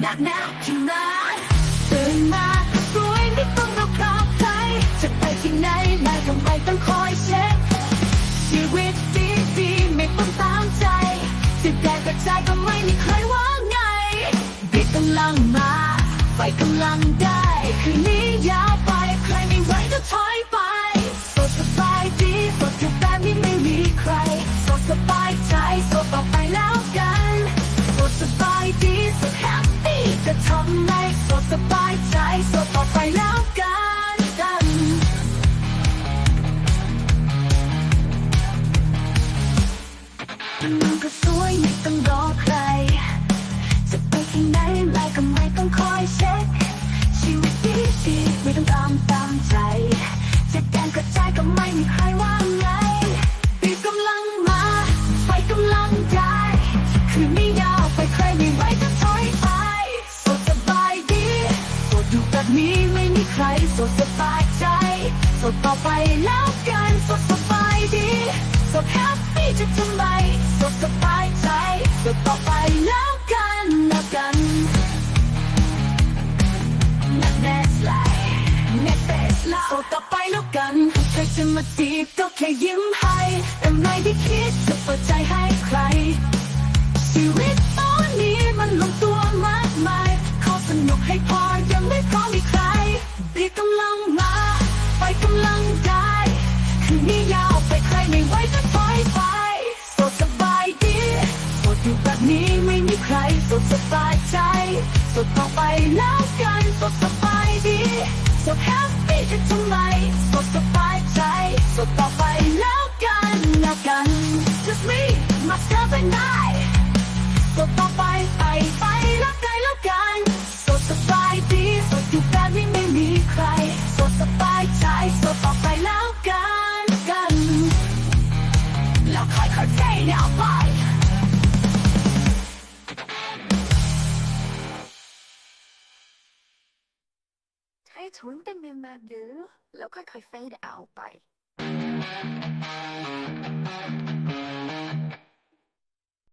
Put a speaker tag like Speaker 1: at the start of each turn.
Speaker 1: หนักหนาที่ไหนตื่นมาสวยไม่ต้องรอกับใครจะไปที่ไหนไม่ทำไมต้องคอยเช็คชีวิตดีดีไม่ต้องตามใจจะแดกกระจายก็ไม่มีใครว่าไงเด็กกำลังมาไฟกำลังได้คืนนี้ยาวไปใครไม่ไหวก็ถอยไปสดสบายดีสดอยู่แบบนี้ไม่มีใครสดสบายใจสด บายใจสดต่อไปแล้วกันกันมันก็สวยไม่ต้องรอใคร จะไปที่ไหนไม่ก็ไม่ต้องคอยเช็ค ชีวิตดีดีไม่ต้องตามตามใจจะแกนกระจายก็ไม่มีใครว่าไงปีกำลังมา ไฟกำลังได้คืนนี้ นี้ไม่มีใครสดสบายใจ สดต่อไปแล้วกันสดสบายดี สดแฮปปี้จะทำไมสดสบายใจ สดต่อไปแล้วกันแล้วกันนักแน่สไลแน่เตสไลโซต่อไปแล้วกันใครจะมาจีบก็แค่ยิ้มให้แต่ไม่ได้คิดจะเปิดใจให้ใครชีวิต นี้ยาวไปใครไม่ไหวก็ถอยไปสดสบายดีสดอยู่แบบนี้ไม่มีใครสดสบายใจสดต่อไปแล้วกันสดสบายดีสดแฮปปี้จะทำไมสดสบายใจสดต่อไปแล้วกันแล้วกัน just me myself and I ถุนเป็นเมมมาดูแล้วค่อยๆ fade out ไป